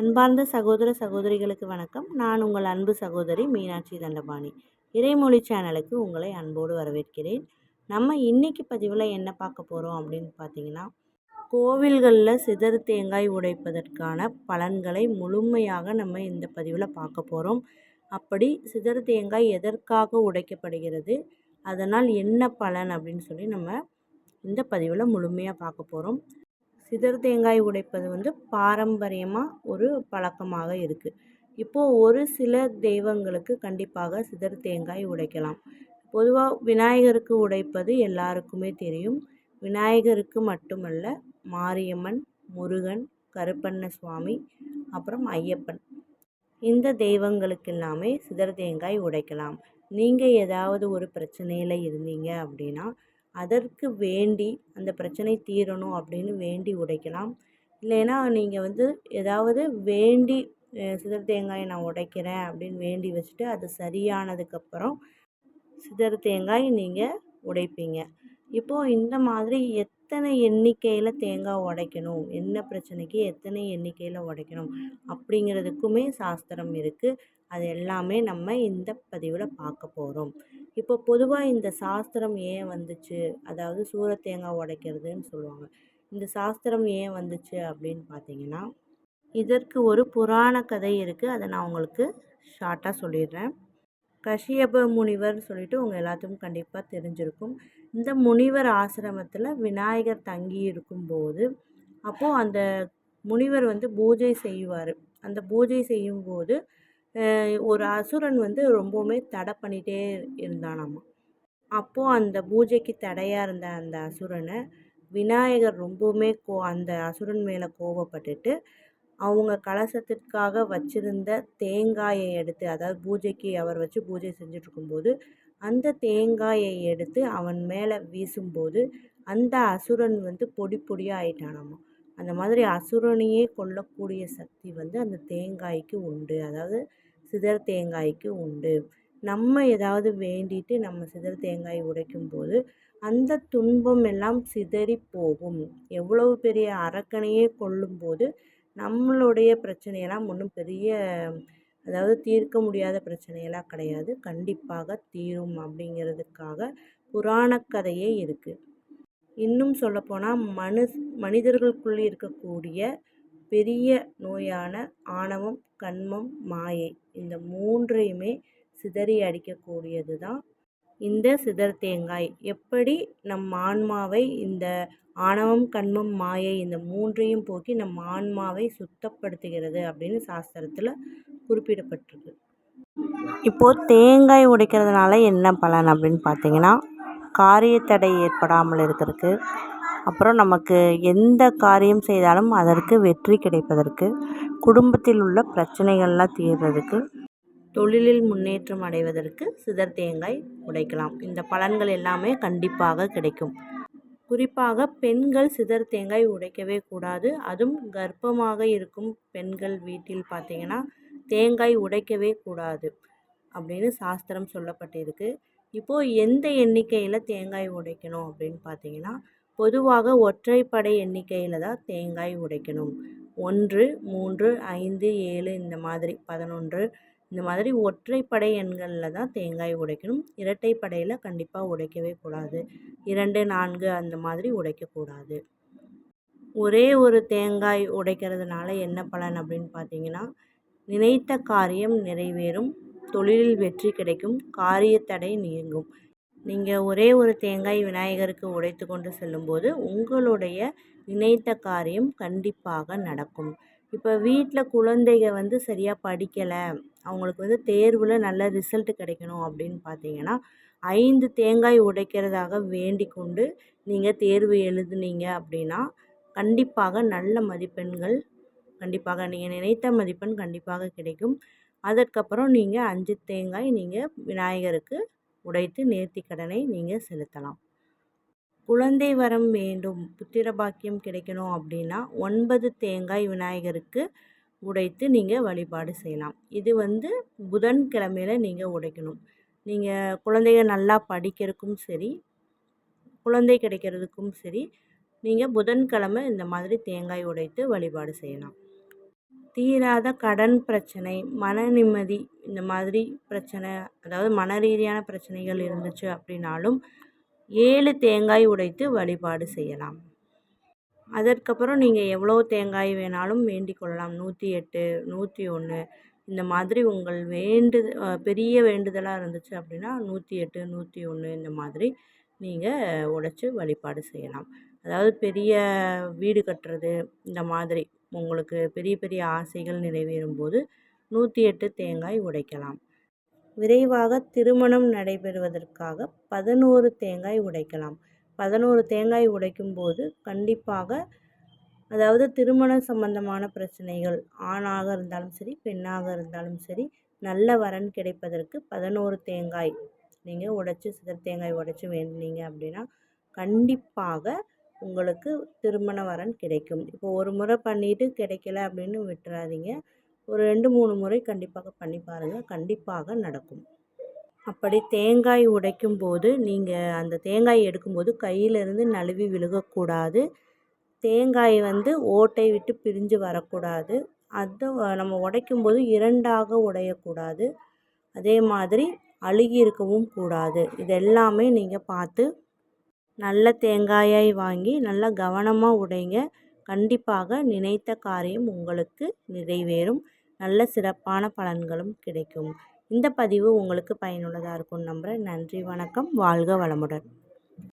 அன்பார்ந்த சகோதர சகோதரிகளுக்கு வணக்கம். நான் உங்கள் அன்பு சகோதரி மீனாட்சி தண்டபாணி. இறைமொழி சேனலுக்கு உங்களை அன்போடு வரவேற்கிறேன். நம்ம இன்னைக்கு பதிவில் என்ன பார்க்க போகிறோம் அப்படின்னு பார்த்தீங்கன்னா கோவில்களில் சிதறு தேங்காய் உடைப்பதற்கான பலன்களை முழுமையாக நம்ம இந்த பதிவில் பார்க்க போகிறோம் அப்படி சிதறு தேங்காய் எதற்காக உடைக்கப்படுகிறது? அதனால் என்ன பலன் அப்படின்னு சொல்லி நம்ம இந்த பதிவில் முழுமையாக பார்க்க போகிறோம் சிதறு தேங்காய் உடைப்பது வந்து பாரம்பரியமாக ஒரு பழக்கமாக இருக்குது இப்போது ஒரு சில தெய்வங்களுக்கு கண்டிப்பாக சிதறு தேங்காய் உடைக்கலாம். பொதுவாக விநாயகருக்கு உடைப்பது எல்லாருக்குமே தெரியும். விநாயகருக்கு மட்டுமல்ல மாரியம்மன் முருகன் கருப்பண்ண சுவாமி அப்புறம் ஐயப்பன். இந்த தெய்வங்களுக்கு எல்லாமே சிதறு தேங்காய் உடைக்கலாம். நீங்கள் ஏதாவது ஒரு பிரச்சனையில் இருந்தீங்க அப்படின்னா அதற்கு வேண்டி அந்த பிரச்சனை தீரணும் அப்படின்னு வேண்டி உடைக்கலாம். இல்லைன்னா நீங்கள் வந்து ஏதாவது வேண்டி சிதறு தேங்காயை நான் உடைக்கிறேன் அப்படின்னு வேண்டி வச்சுட்டு அது சரியானதுக்கப்புறம் சிதறு தேங்காய் நீங்கள் உடைப்பீங்க. இப்போது இந்த மாதிரி எத்தனை எண்ணிக்கையில் தேங்காய் உடைக்கணும்? என்ன பிரச்சனைக்கு எத்தனை எண்ணிக்கையில் உடைக்கணும்? அப்படிங்கிறதுக்குமே சாஸ்திரம் இருக்குது அது எல்லாமே நம்ம இந்த பதிவில் பார்க்க போகிறோம் இப்போ பொதுவாக இந்த சாஸ்திரம் ஏன் வந்துச்சு? அதாவது சூர தேங்காய் உடைக்கிறதுன்னு சொல்லுவாங்க. இந்த சாஸ்திரம் ஏன் வந்துச்சு அப்படின்னு பார்த்தீங்கன்னா இதற்கு ஒரு புராண கதை இருக்குது அதை நான் உங்களுக்கு ஷார்ட்டாக சொல்லிடுறேன். கஷியப முனிவர் சொல்லிட்டு உங்கள் எல்லாத்துக்கும் கண்டிப்பாக தெரிஞ்சிருக்கும். இந்த முனிவர் ஆசிரமத்தில் விநாயகர் தங்கி இருக்கும்போது அப்போது அந்த முனிவர் வந்து பூஜை செய்வார். அந்த பூஜை செய்யும்போது ஒரு அசுரன் வந்து ரொம்பவுமே தடை பண்ணிகிட்டே இருந்தானாமா. அப்போது அந்த பூஜைக்கு தடையாக இருந்த அந்த அசுரனை விநாயகர் ரொம்பவுமே கோ அந்த அசுரன் மேலே கோவப்பட்டுட்டு அவங்க கலசத்திற்காக வச்சிருந்த தேங்காயை எடுத்து அதாவது பூஜைக்கு அவர் வச்சு பூஜை செஞ்சிட்ருக்கும்போது அந்த தேங்காயை எடுத்து அவன் மேலே வீசும்போது அந்த அசுரன் வந்து பொடி பொடியாக ஆயிட்டானாமா. அந்த மாதிரி அசுரனையே கொல்லக்கூடிய சக்தி வந்து அந்த தேங்காய்க்கு உண்டு. அதாவது சிதர் தேங்காய்க்கு உண்டு. நம்ம ஏதாவது வேண்டிட்டு நம்ம சிதர் தேங்காய் உடைக்கும்போது அந்த துன்பம் எல்லாம் சிதறி போகும். எவ்வளவு பெரிய அரக்கனையே கொல்லும்போது நம்மளுடைய பிரச்சனையெல்லாம் ஒன்றும் பெரிய அதாவது தீர்க்க முடியாத பிரச்சனையெல்லாம் கிடையாது. கண்டிப்பாக தீரும் அப்படிங்கிறதுக்காக புராணக் கதையே இருக்குது இன்னும் சொல்லப்போனால் மனு மனிதர்களுக்குள்ளே இருக்கக்கூடிய பெரிய நோயான ஆணவம் கண்மம் மாயை இந்த மூன்றையுமே சிதறி அடிக்கக்கூடியது தான் இந்த சிதர் தேங்காய். எப்படி நம் ஆன்மாவை இந்த ஆணவம் கண்மம் மாயை இந்த மூன்றையும் போக்கி நம் ஆன்மாவை சுத்தப்படுத்துகிறது அப்படின்னு சாஸ்திரத்தில் குறிப்பிடப்பட்டிருக்கு. இப்போது தேங்காய் உடைக்கிறதுனால என்ன பலன் அப்படின்னு பார்த்தீங்கன்னா காரியத்தடை ஏற்படாமல் இருக்கிறதுக்கு அப்புறம் நமக்கு எந்த காரியம் செய்தாலும் அதற்கு வெற்றி கிடைப்பதற்கு குடும்பத்தில் உள்ள பிரச்சனைகள்லாம் தீர்றதுக்கு தொழிலில் முன்னேற்றம் அடைவதற்கு சிதர் தேங்காய் உடைக்கலாம். இந்த பலன்கள் எல்லாமே கண்டிப்பாக கிடைக்கும். குறிப்பாக பெண்கள் சிதர் தேங்காய் உடைக்கவே கூடாது. அதுவும் கர்ப்பமாக இருக்கும் பெண்கள் வீட்டில் பார்த்திங்கன்னா தேங்காய் உடைக்கவே கூடாது அப்படின்னு சாஸ்திரம் சொல்லப்பட்டிருக்கு. இப்போது எந்த எண்ணிக்கையில் தேங்காய் உடைக்கணும் அப்படின்னு பார்த்தீங்கன்னா பொதுவாக ஒற்றைப்படை எண்ணிக்கையில் தான் தேங்காய் உடைக்கணும். ஒன்று மூன்று ஐந்து ஏழு இந்த மாதிரி பதினொன்று இந்த மாதிரி ஒற்றைப்படை எண்களில் தான் தேங்காய் உடைக்கணும். இரட்டைப்படையில் கண்டிப்பாக உடைக்கவே கூடாது. இரண்டு நான்கு அந்த மாதிரி உடைக்கக்கூடாது ஒரே ஒரு தேங்காய் உடைக்கிறதுனால என்ன பலன் அப்படின்னு பார்த்தீங்கன்னா நினைத்த காரியம் நிறைவேறும். தொழிலில் வெற்றி கிடைக்கும் காரியத்தடை நீங்கும். நீங்கள் ஒரே ஒரு தேங்காய் விநாயகருக்கு உடைத்து கொண்டு செல்லும்போது உங்களுடைய நினைத்த காரியம் கண்டிப்பாக நடக்கும். இப்போ வீட்டில் குழந்தைங்க வந்து சரியாக படிக்கலை அவங்களுக்கு வந்து தேர்வில் நல்ல ரிசல்ட் கிடைக்கணும் அப்படின்னு பார்த்தீங்கன்னா ஐந்து தேங்காய் உடைக்கிறதாக வேண்டி கொண்டு நீங்கள் தேர்வு எழுதுனீங்க அப்படின்னா கண்டிப்பாக நல்ல மதிப்பெண்கள் கண்டிப்பாக நீங்கள் நினைத்த மதிப்பெண் கண்டிப்பாக கிடைக்கும். அதற்கப்புறம் நீங்கள் அஞ்சு தேங்காய் நீங்கள் விநாயகருக்கு உடைத்து நேர்த்திக்கடனை நீங்கள் செலுத்தலாம். குழந்தை வரம் வேண்டும் புத்திர பாக்கியம் கிடைக்கணும் அப்படின்னா ஒன்பது தேங்காய் விநாயகருக்கு உடைத்து நீங்கள் வழிபாடு செய்யலாம். இது வந்து புதன்கிழமையில் நீங்கள் உடைக்கணும். நீங்கள் குழந்தைங்க நல்லா படிக்கிறதுக்கும் சரி குழந்தை கிடைக்கிறதுக்கும் சரி நீங்கள் புதன்கிழமை இந்த மாதிரி தேங்காய் உடைத்து வழிபாடு செய்யலாம். தீராத கடன் பிரச்சனை மன நிம்மதி இந்த மாதிரி பிரச்சனை அதாவது மன ரீதியான பிரச்சனைகள் இருந்துச்சு அப்படின்னாலும் ஏழு தேங்காய் உடைத்து வழிபாடு செய்யலாம். அதற்கப்புறம் நீங்கள் எவ்வளோ தேங்காய் வேணாலும் வேண்டிக் கொள்ளலாம். நூற்றி எட்டு நூற்றி ஒன்று இந்த மாதிரி உங்கள் வேண்டு பெரிய வேண்டுதலாக இருந்துச்சு அப்படின்னா நூற்றி எட்டு நூற்றி ஒன்று இந்த மாதிரி நீங்கள் உடைச்சி வழிபாடு செய்யலாம். அதாவது பெரிய வீடு கட்டுறது இந்த மாதிரி உங்களுக்கு பெரிய பெரிய ஆசைகள் நிறைவேறும் போது நூற்றி எட்டு தேங்காய் உடைக்கலாம். விரைவாக திருமணம் நடைபெறுவதற்காக பதினோரு தேங்காய் உடைக்கலாம். பதினோரு தேங்காய் உடைக்கும் போது கண்டிப்பாக அதாவது திருமணம் சம்பந்தமான பிரச்சனைகள் ஆணாக இருந்தாலும் சரி பெண்ணாக இருந்தாலும் சரி நல்ல வரன் கிடைப்பதற்கு பதினோரு தேங்காய். நீங்கள் உடைச்சி சிதர் தேங்காய் உடைச்சி வேண்டினீங்க அப்படின்னா கண்டிப்பாக உங்களுக்கு திருமண வரன் கிடைக்கும். இப்போ ஒரு முறை பண்ணிவிட்டு கிடைக்கல அப்படின்னு விட்டுறாதீங்க. ஒரு ரெண்டு மூணு முறை கண்டிப்பாக பண்ணி பாருங்கள் கண்டிப்பாக நடக்கும். அப்படி தேங்காய் உடைக்கும் போது நீங்கள் அந்த தேங்காய் எடுக்கும்போது கையிலிருந்து நழுவி விழுகக்கூடாது. தேங்காய் வந்து ஓட்டை விட்டு பிரிஞ்சு வரக்கூடாது. அதை நம்ம உடைக்கும் போது இரண்டாக உடையக்கூடாது. அதே மாதிரி அழுகி இருக்கவும் கூடாது. இது எல்லாமே நீங்கள் பார்த்து நல்ல தேங்காயை வாங்கி நல்லா கவனமாக உடைங்க. கண்டிப்பாக நினைத்த காரியம் உங்களுக்கு நிறைவேறும். நல்ல சிறப்பான பலன்களும் கிடைக்கும். இந்த பதிவு உங்களுக்கு பயனுள்ளதாக இருக்கும் நம்புகிறேன் நன்றி வணக்கம். வாழ்க வளமுடன்.